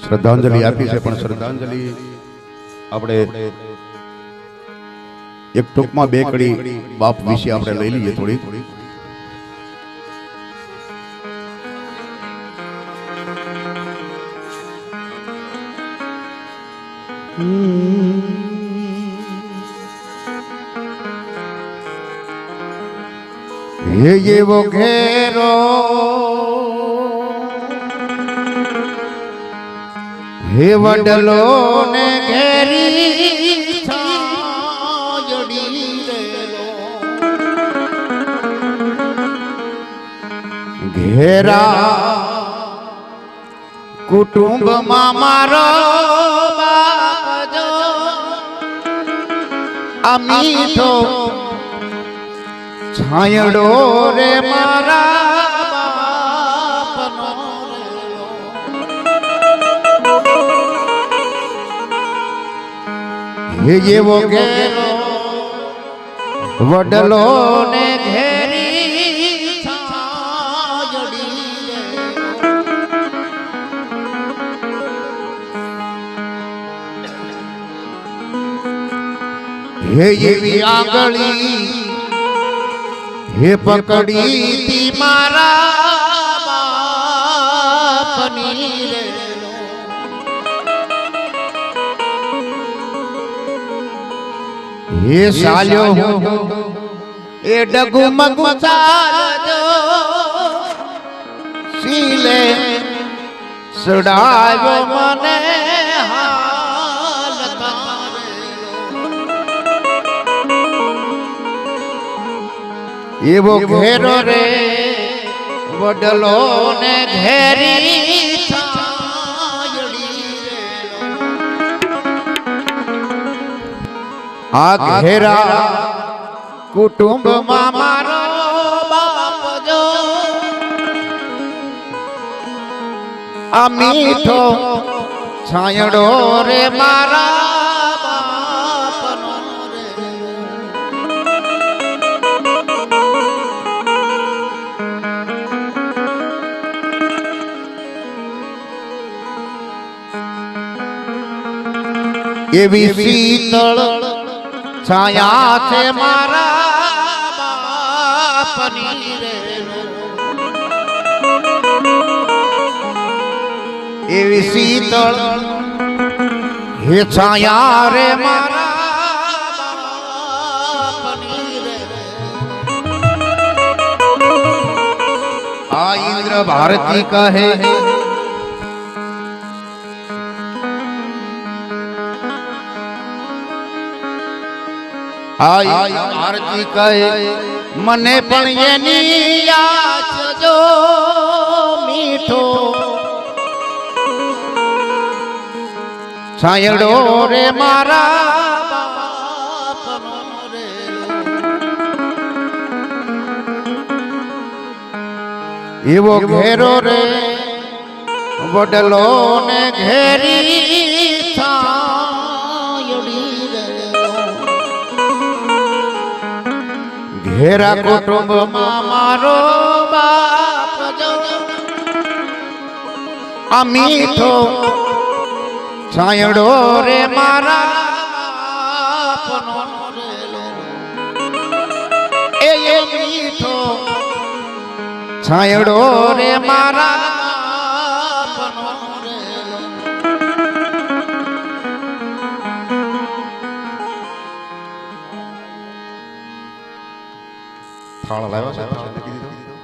શ્રદ્ધાંજલિ આપી છે પણ શ્રદ્ધાંજલિ આપણે એક ટૂંકમાં બે કડી બાપ વિશે આપણે લઈ લઈએ થોડી. હે એવો ઘેરો હે વડલો ને ઘેરી. ઘેરા કુટુંબમાં મારો બાપ જો આ મીઠો છાયડો રે મારા હે જેવો ઘેરો વડલો ને ઘેરી. હે એવી આગળી હે પકડી તી મારા હે સાલ્યો હું. એ ડગુ મગુ સાજો સીલે સડાવ્યો મને હાલ એવો ઘેરો રે વડલો ને ઘેરી આ ઘેરા કુટુંબમાં મારો બાપ જો આ મીઠો છાયડો રે મારા બાપનો રે એવી શીતળ છાયા છે મારા બાપની રેલો. એવી શીતળ હે છાયા રે મારા બાપની રેલો. આ આરતી કહે, મને પણ એની યાદ જો મીઠો. છાયડો રે મારા એવો ઘેરો રે વડલો ને ઘેરી ઘેરા કુટુંબમાં મારો બાપ આ મીઠો છાયડો રે મારા એ એ મીઠો છાયડો રે મારા થાળ લાવ્યા છે મૂકી દીધો